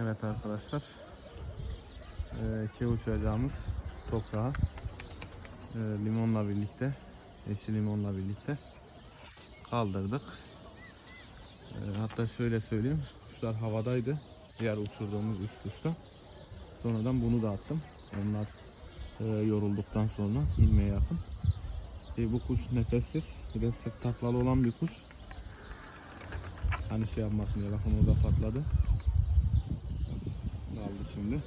Evet arkadaşlar. Ee, iki uçacağımız toprağa e, limonla birlikte, yeşil limonla birlikte kaldırdık. Ee, hatta şöyle söyleyeyim, kuşlar havadaydı. Diğer uçurduğumuz üç kuşta. Sonradan bunu da attım. Onlar e, yorulduktan sonra inmeye yakın. Şey, bu kuş nefessiz, bir de sık taklalı olan bir kuş. Hani şey yapmasın diye bakın orada patladı. Aldı şimdi.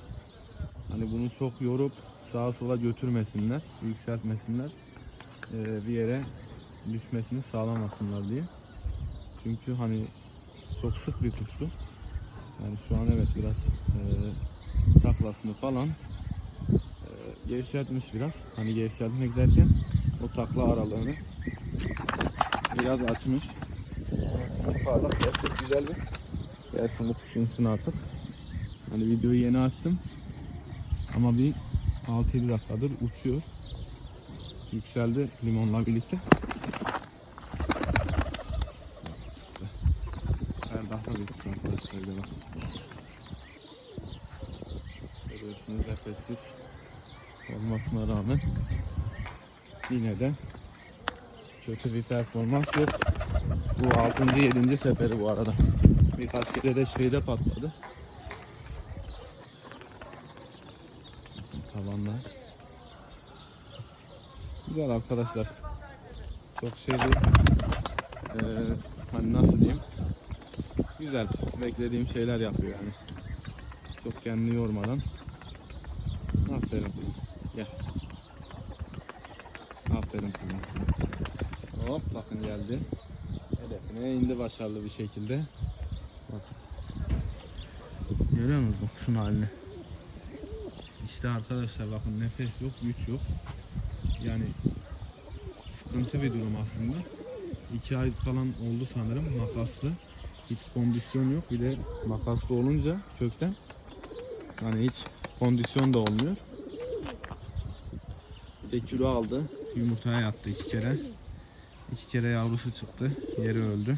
Hani bunu çok yorup sağa sola götürmesinler, yükseltmesinler. Ee, bir yere düşmesini sağlamasınlar diye. Çünkü hani çok sık bir kuştu. Yani şu an evet biraz e, taklasını falan e, gevşetmiş biraz. Hani gevşetmek derken o takla aralığını biraz açmış. Parlak gerçek güzel bir gelsin bu kuş insin artık. Hani videoyu yeni açtım. Ama bir 6-7 dakikadır uçuyor. Yükseldi limonla birlikte. Çıktı. Erdah'la bir kuş arkadaşlar bir de bak. Görüyorsunuz nefessiz olmasına rağmen yine de kötü bir performans yok. Bu 6. 7. seferi bu arada. Birkaç kere de şeyde patladı. Tavanlar. Güzel arkadaşlar. Çok şey değil. Ee, hani nasıl diyeyim? Güzel. Beklediğim şeyler yapıyor yani. Çok kendini yormadan. Aferin. Gel. Aferin. Hop bakın geldi. Hedefine indi başarılı bir şekilde. Bak. Görüyor musunuz bak şunun halini? İşte arkadaşlar bakın nefes yok, güç yok. Yani sıkıntı bir durum aslında. İki ay falan oldu sanırım makaslı. Hiç kondisyon yok. Bir de makaslı olunca kökten hani hiç kondisyon da olmuyor. Bir de kilo aldı. Yumurtaya yattı iki kere. İki kere yavrusu çıktı. Yeri öldü.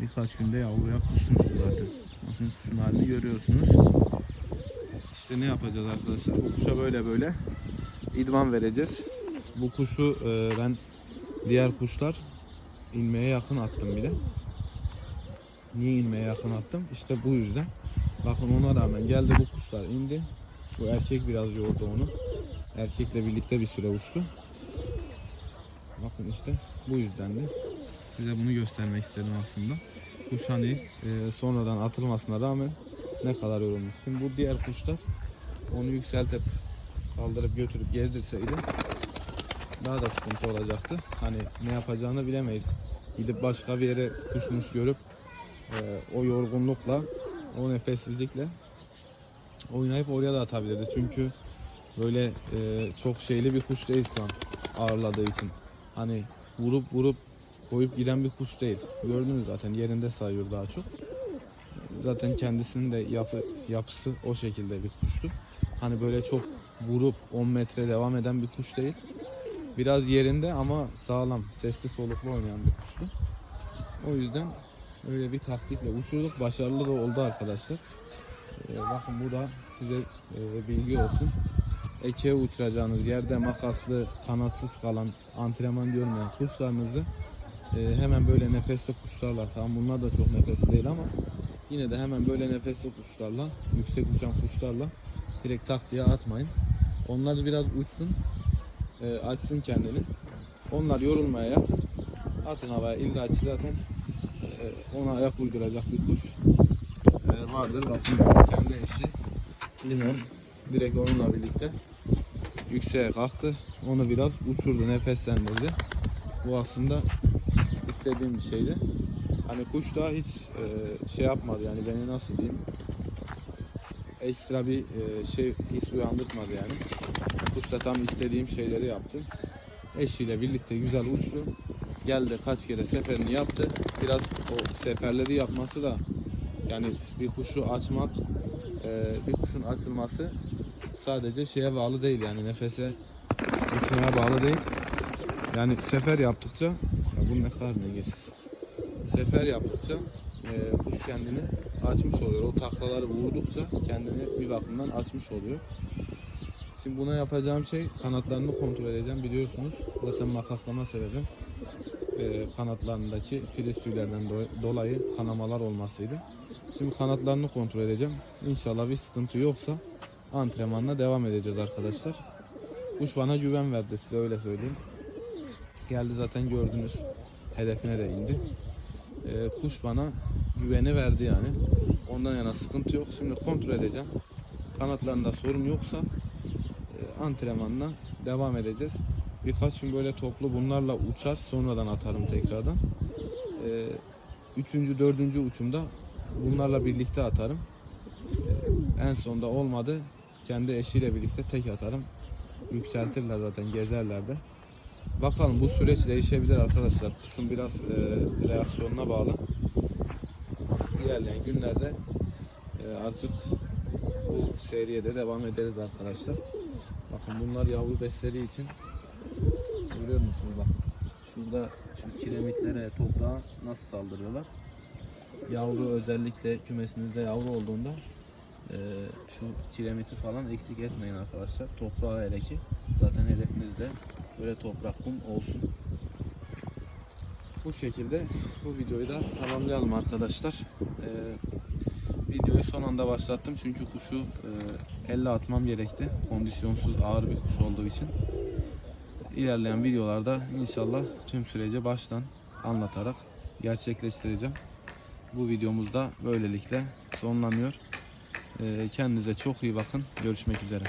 Birkaç günde yavruya kusmuştu zaten. Bakın kuşun halini görüyorsunuz. İşte ne yapacağız arkadaşlar? Bu kuşa böyle böyle idman vereceğiz. Bu kuşu e, ben diğer kuşlar inmeye yakın attım bile. Niye inmeye yakın attım? İşte bu yüzden. Bakın ona rağmen geldi bu kuşlar indi. Bu erkek biraz yordu onu. Erkekle birlikte bir süre uçtu. Bakın işte bu yüzden de size bunu göstermek istedim aslında. Kuş hani e, sonradan atılmasına rağmen ne kadar yorulmuş. Şimdi bu diğer kuşlar onu yükseltip kaldırıp götürüp gezdirseydi daha da sıkıntı olacaktı. Hani ne yapacağını bilemeyiz. Gidip başka bir yere kuşmuş görüp e, o yorgunlukla, o nefessizlikle oynayıp oraya da atabilirdi. Çünkü böyle e, çok şeyli bir kuş değil şu an ağırladığı için. Hani vurup vurup koyup giden bir kuş değil. Gördünüz zaten yerinde sayıyor daha çok. Zaten kendisinin de yapı, yapısı o şekilde bir kuştu. Hani böyle çok vurup 10 metre devam eden bir kuş değil. Biraz yerinde ama sağlam, sesli soluklu oynayan bir kuştu. O yüzden öyle bir taktikle uçurduk. Başarılı da oldu arkadaşlar. Ee, bakın bu da size e, bilgi olsun. Eke uçuracağınız yerde makaslı, kanatsız kalan, antrenman görmeyen kuşlarınızı e, hemen böyle nefesli kuşlarla, tamam bunlar da çok nefesli değil ama yine de hemen böyle nefesli kuşlarla, yüksek uçan kuşlarla direkt tak diye atmayın. Onlar biraz uçsun, e, açsın kendini. Onlar yorulmaya yatın. Atın havaya. İlla zaten e, ona ayak uyduracak bir kuş e, vardır. Bakın kendi eşi limon direkt onunla birlikte yükseğe kalktı. Onu biraz uçurdu, nefeslendirdi. Bu aslında istediğim bir şeydi. Hani kuş da hiç e, şey yapmadı yani beni nasıl diyeyim ekstra bir e, şey his uyandırtmadı yani. Kuş da tam istediğim şeyleri yaptı. Eşiyle birlikte güzel uçtu. Geldi kaç kere seferini yaptı. Biraz o seferleri yapması da yani bir kuşu açmak, e, bir kuşun açılması sadece şeye bağlı değil yani nefese uçmaya bağlı değil. Yani sefer yaptıkça ya bu ne kadar negesiz. Sefer yaptıkça e, kuş kendini açmış oluyor. O taklaları vurdukça kendini bir bakımdan açmış oluyor. Şimdi buna yapacağım şey kanatlarını kontrol edeceğim. Biliyorsunuz zaten makaslama sebebim e, kanatlarındaki filiz tüylerden do- dolayı kanamalar olmasıydı. Şimdi kanatlarını kontrol edeceğim. İnşallah bir sıkıntı yoksa antrenmanla devam edeceğiz arkadaşlar. Kuş bana güven verdi size öyle söyleyeyim. Geldi zaten gördünüz. Hedefine de indi. Ee, kuş bana güveni verdi yani. Ondan yana sıkıntı yok. Şimdi kontrol edeceğim. Kanatlarında sorun yoksa e, antrenmanla devam edeceğiz. Birkaç gün böyle toplu bunlarla uçar sonradan atarım tekrardan. Ee, üçüncü, dördüncü uçumda bunlarla birlikte atarım. Ee, en sonda olmadı kendi eşiyle birlikte tek atarım. Yükseltirler zaten gezerler de. Bakalım bu süreç değişebilir arkadaşlar. Kuşun biraz e, reaksiyonuna bağlı. İlerleyen günlerde e, artık bu seriye de devam ederiz arkadaşlar. Bakın bunlar yavru besleri için görüyor musunuz bak. Şurada şu kiremitlere, toprağa nasıl saldırıyorlar. Yavru özellikle kümesinizde yavru olduğunda e, şu kiremiti falan eksik etmeyin arkadaşlar. Toprağı hele ki. Zaten hedefinizde böyle toprak kum olsun. Bu şekilde bu videoyu da tamamlayalım arkadaşlar. Ee, videoyu son anda başlattım çünkü kuşu e, elle atmam gerekti. Kondisyonsuz ağır bir kuş olduğu için. İlerleyen videolarda inşallah tüm süreci baştan anlatarak gerçekleştireceğim. Bu videomuz da böylelikle sonlanıyor. Ee, kendinize çok iyi bakın. Görüşmek üzere.